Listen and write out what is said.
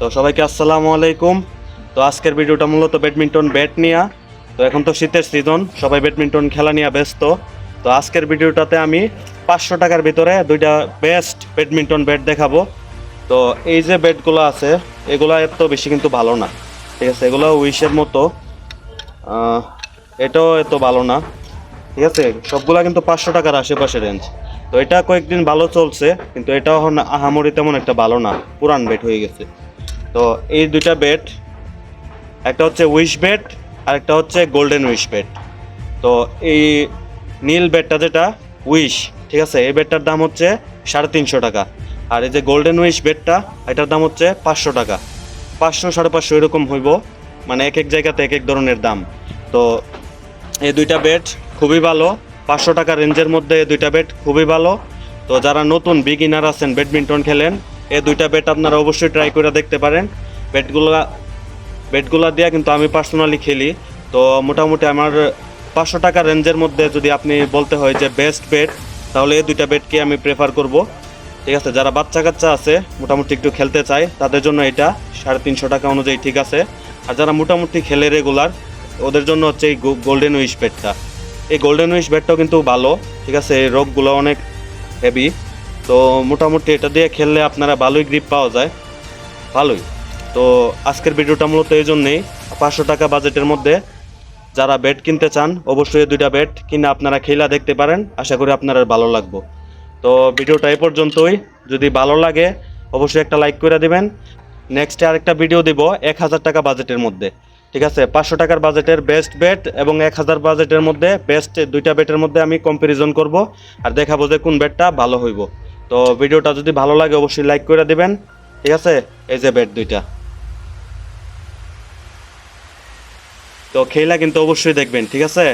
তো সবাইকে আসসালামু আলাইকুম। তো আজকের ভিডিওটা মূলত ব্যাডমিন্টন ব্যাট নিয়ে। তো এখন তো শীতের সিজন, সবাই ব্যাডমিন্টন খেলা নিয়ে ব্যস্ত। তো আজকের ভিডিওটাতে আমি পাঁচশো টাকার ভিতরে দুইটা বেস্ট ব্যাডমিন্টন ব্যাট দেখাবো। তো এই যে ব্যাটগুলো আছে, এগুলো এত বেশি কিন্তু ভালো না। ঠিক আছে, এগুলো উইশের মতো। এটাও এত ভালো না। ঠিক আছে, সবগুলা কিন্তু পাঁচশো টাকার আশেপাশে রেঞ্জ তো এটা কয়েকদিন ভালো চলছে, কিন্তু এটাও আহামরি তেমন একটা ভালো না। পুরান বেড হয়ে গেছে। তো এই দুইটা বেড একটা হচ্ছে উইশ বেড আর একটা হচ্ছে গোল্ডেন উইশ বেড তো এই নীল বেডটা যেটা উইশ ঠিক আছে? এই বেডটার দাম হচ্ছে সাড়ে তিনশো টাকা। আর এই যে গোল্ডেন উইশ বেডটা এটার দাম হচ্ছে পাঁচশো টাকা। পাঁচশো, সাড়ে পাঁচশো এরকম হইব। মানে এক এক জায়গাতে এক এক ধরনের দাম। তো এই দুইটা বেড খুবই ভালো। পাঁচশো টাকা রেঞ্জের মধ্যে এই দুইটা বেড খুবই ভালো। তো যারা নতুন বিগিনার আছেন ব্যাডমিন্টন খেলেন এই দুইটা বেড আপনারা অবশ্যই ট্রাই করে দেখতে পারেন। বেডগুলা বেডগুলা দিয়ে কিন্তু আমি পার্সোনালি খেলি। তো মোটামুটি আমার পাঁচশো টাকা রেঞ্জের মধ্যে যদি আপনি বলতে হয় যে বেস্ট বেড তাহলে এই দুইটা বেডকে আমি প্রেফার করব। ঠিক আছে, যারা বাচ্চা কাচ্চা আছে, মোটামুটি একটু খেলতে চায়, তাদের জন্য এটা সাড়ে তিনশো টাকা অনুযায়ী ঠিক আছে। আর যারা মোটামুটি খেলে রেগুলার ওদের জন্য হচ্ছে এই গোল্ডেন উইশ বেডটা এই গোল্ডেন উইশ বেডটাও কিন্তু ভালো, ঠিক আছে, এই রোগগুলো অনেক হেভি তো মোটামুটি এটা দিয়ে খেললে আপনারা ভালোই গ্রিপ পাওয়া যায়। ভালোই। তো আজকের ভিডিওটা মূলত এই জন্যেই, পাঁচশো টাকা বাজেটের মধ্যে যারা বেড কিনতে চান, অবশ্যই দুইটা বেড কিনে আপনারা খেলা দেখতে পারেন। আশা করি আপনার ভালো লাগবো। তো ভিডিওটা এই পর্যন্তই। যদি ভালো লাগে, অবশ্যই একটা লাইক করে দেবেন। নেক্সটে আরেকটা ভিডিও দিব, এক হাজার টাকা বাজেটের মধ্যে। ঠিক আছে? পাঁচশো টাকার বাজেটের বেস্ট বেড এবং এক হাজার বাজেটের মধ্যে বেস্ট দুইটা বেটের মধ্যে আমি কম্পারিজন করব। আর দেখাবো যে কোন বেডটা ভালো হইব। তো ভিডিওটা যদি ভালো লাগে, অবশ্যই লাইক করে দেবেন। ঠিক আছে? এই যে ব্যাট দুইটা। তো খেলা কিন্তু অবশ্যই দেখবেন, ঠিক আছে?